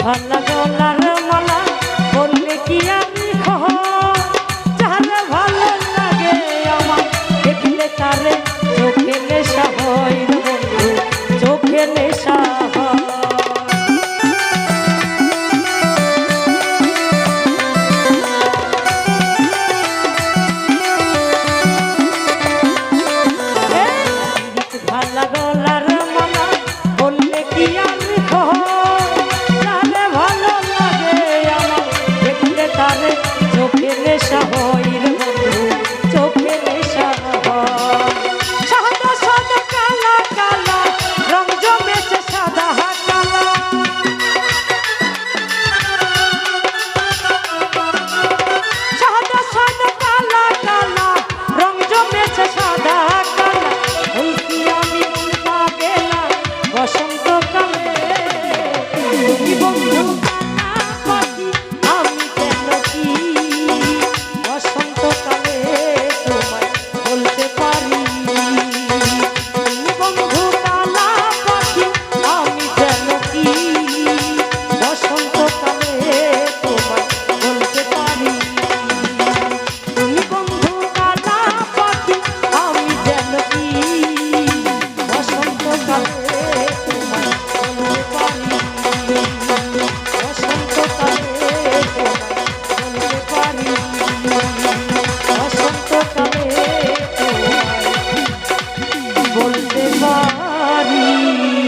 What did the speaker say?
ভালা গলার তোমায় পারি